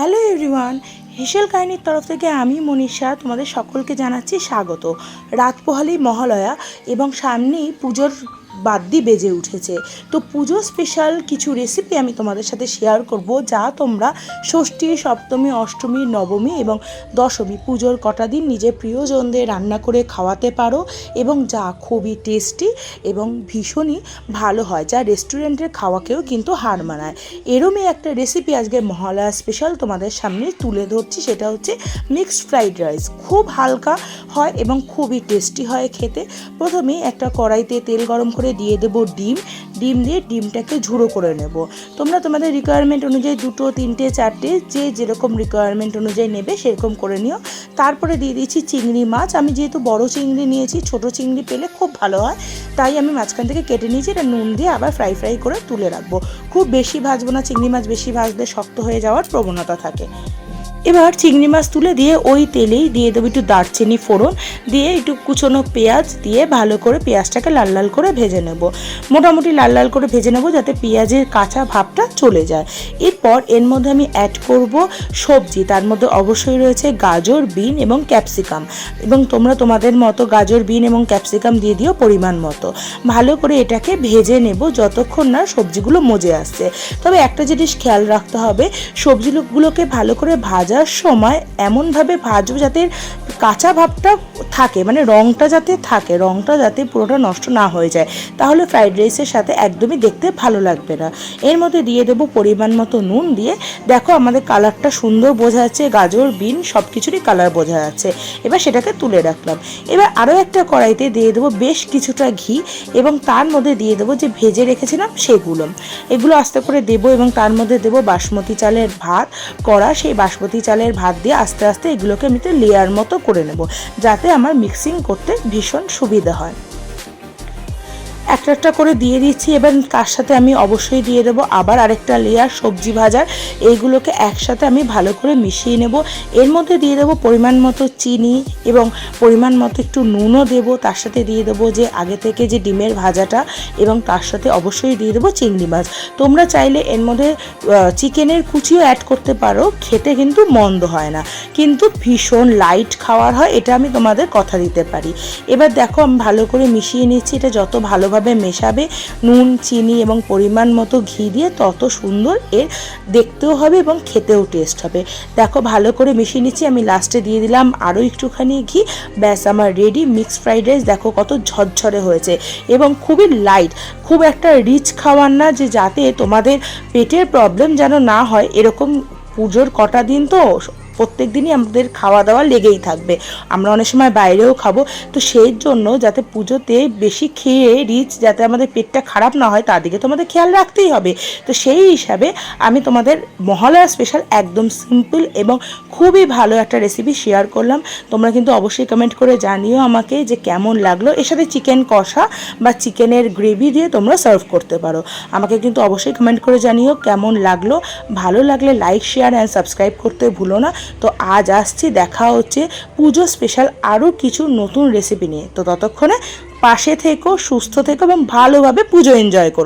Hello everyone হিসেল কাহিনীর তরফ থেকে আমি মনীষা তোমাদের সকলকে জানাচ্ছি স্বাগত। রাত পোহালি মহালয়া এবং সামনেই পুজোর বাদ্যি বেজে উঠেছে। তো পুজো স্পেশাল কিছু রেসিপি আমি তোমাদের সাথে শেয়ার করব, যা তোমরা ষষ্ঠী, সপ্তমী, অষ্টমী, নবমী এবং দশমী পুজোর কটা দিন নিজের প্রিয়জনদের রান্না করে খাওয়াতে পারো এবং যা খুবই টেস্টি এবং ভীষণই ভালো হয়, যা রেস্টুরেন্টের খাওয়াকেও কিন্তু হার মানায়। এরমই একটা রেসিপি আজকে মহালয়া স্পেশাল তোমাদের সামনে তুলে ধরছি, সেটা হচ্ছে মিক্সড ফ্রাইড রাইস খুব হালকা হয় এবং খুবই টেস্টি হয় খেতে। প্রথমে একটা কড়াইতে তেল গরম দিয়ে দেবো ডিম। ডিম দিয়ে ডিমটাকে ঝুড়ো করে নেব। তোমরা তোমাদের রিকোয়ারমেন্ট অনুযায়ী দুটো, তিনটে, চারটে যে যেরকম রিকোয়ারমেন্ট অনুযায়ী নেবে সেরকম করে নিও। তারপরে দিয়ে দিচ্ছি চিংড়ি মাছ। আমি যেহেতু বড় চিংড়ি নিয়েছি, ছোট চিংড়ি পেলে খুব ভালো হয়। তাই আমি মাঝখান থেকে কেটে নিয়েছি, এটা নুন দিয়ে আবার ফ্রাই ফ্রাই করে তুলে রাখব। খুব বেশি ভাজবো না, চিংড়ি মাছ বেশি ভাজলে শক্ত হয়ে যাওয়ার প্রবণতা থাকে। এবার চিংড়ি মাছ তুলে দিয়ে ওই তেলেই দিয়ে দেবো একটু দারচিনি ফোড়ন, দিয়ে একটু কুচনো পেঁয়াজ দিয়ে ভালো করে পেঁয়াজটাকে লাল লাল করে ভেজে নেব। মোটামুটি লাল লাল করে ভেজে নেব যাতে পেঁয়াজের কাঁচা ভাবটা চলে যায়। এরপর এর মধ্যে আমি অ্যাড করব সবজি, তার মধ্যে অবশ্যই রয়েছে গাজর, বিন এবং ক্যাপসিকাম এবং তোমরা তোমাদের মতো গাজর, বিন এবং ক্যাপসিকাম দিয়ে দিও পরিমাণ মতো। ভালো করে এটাকে ভেজে নেব যতক্ষণ না সবজিগুলো মজে আসছে। তবে একটা জিনিস খেয়াল রাখতে হবে, সবজিগুলোকে ভালো করে ভাজার সময় এমনভাবে ভাজবো যাতে কাঁচা ভাবটা থাকে মানে রঙটা যাতে থাকে রঙটা যাতে পুরোটা নষ্ট না হয়ে যায়, তাহলে ফ্রাইড রাইসের সাথে একদমই দেখতে ভালো লাগবে না। এর মধ্যে দিয়ে দেবো পরিমাণ মতো নুন দিয়ে, দেখো আমাদের কালারটা সুন্দর বোঝা যাচ্ছে, গাজর, বিন সব কিছুরই কালার বোঝা যাচ্ছে। এবার সেটাকে তুলে রাখলাম। এবার আরও একটা কড়াইতে দিয়ে দেবো বেশ কিছুটা ঘি এবং তার মধ্যে দিয়ে দেবো যে ভেজে রেখেছিলাম সেগুলো। এগুলো আস্তে করে দেবো এবং তার মধ্যে দেবো বাসমতি চালের ভাত করা সেই বাসমতি চালের ভাত দিয়ে আস্তে আস্তে এগুলোকে আমি লেয়ার মতো করে নেব, যাতে আমার মিক্সিং করতে ভীষণ সুবিধা হয়। একটা একটা করে দিয়ে দিচ্ছি। এবার তার সাথে আমি অবশ্যই দিয়ে দেবো আবার আরেকটা লেয়ার সবজি ভাজার। এইগুলোকে একসাথে আমি ভালো করে মিশিয়ে নেব। এর মধ্যে দিয়ে দেবো পরিমাণ মতো চিনি এবং পরিমাণ মতো একটু নুনও দেবো। তার সাথে দিয়ে দেবো যে আগে থেকে যে ডিমের ভাজাটা এবং তার সাথে অবশ্যই দিয়ে দেবো চিংড়ি মাছ। তোমরা চাইলে এর মধ্যে চিকেনের কুচিও অ্যাড করতে পারো। খেতে কিন্তু মন্দ হয় না। কিন্তু ভীষণ লাইট খাওয়ার হয়, এটা আমি তোমাদের কথা দিতে পারি। এবার দেখো আমি ভালো করে মিশিয়ে নিচ্ছি। এটা যত ভালোভাবে মেশাবে? নুন, চিনি এবং পরিমাণ মতো ঘি দিয়ে তত সুন্দর এর দেখতেও হবে এবং খেতেও টেস্ট হবে। দেখো, ভালো করে মিশিয়ে নিচ্ছি। আমি লাস্টে দিয়ে দিলাম আরও একটুখানি ঘি। ব্যাস, আমার রেডি মিক্স ফ্রাইড রাইস দেখো কত ঝরঝরে হয়েছে এবং খুবই লাইট খুব একটা রিচ খাওয়ার না যে যাতে তোমাদের পেটের প্রবলেম যেন না হয়। এরকম পুজোর কটা দিন তো প্রত্যেক দিনই আমাদের খাওয়া দাওয়া লেগেই থাকবে। আমরা অনেক সময় বাইরেও খাব, তো সেই জন্য যাতে পুজোতে বেশি খেয়ে রিচ যাতে আমাদের পেটটা খারাপ না হয়, তার দিকে তোমাদের খেয়াল রাখতেই হবে। তো সেই হিসাবে আমি তোমাদের মহালয়া স্পেশাল একদম সিম্পল এবং খুবই ভালো একটা রেসিপি শেয়ার করলাম। তোমরা কিন্তু অবশ্যই কমেন্ট করে জানিও আমাকে যে কেমন লাগল। এর সাথে চিকেন কষা বা চিকেনের গ্রেভি দিয়ে তোমরা সার্ভ করতে পারো। আমাকে কিন্তু অবশ্যই কমেন্ট করে জানিও কেমন লাগল। ভালো লাগলে লাইক শেয়ার অ্যান্ড সাবস্ক্রাইব করতে ভুলো না। তো আজ আসছি, দেখা হচ্ছে পুজো স্পেশাল আরও কিছু নতুন রেসিপি নিয়ে। তো ততক্ষণে পাশে থেকো, সুস্থ থেকো এবং ভালোভাবে পুজো এনজয় করো।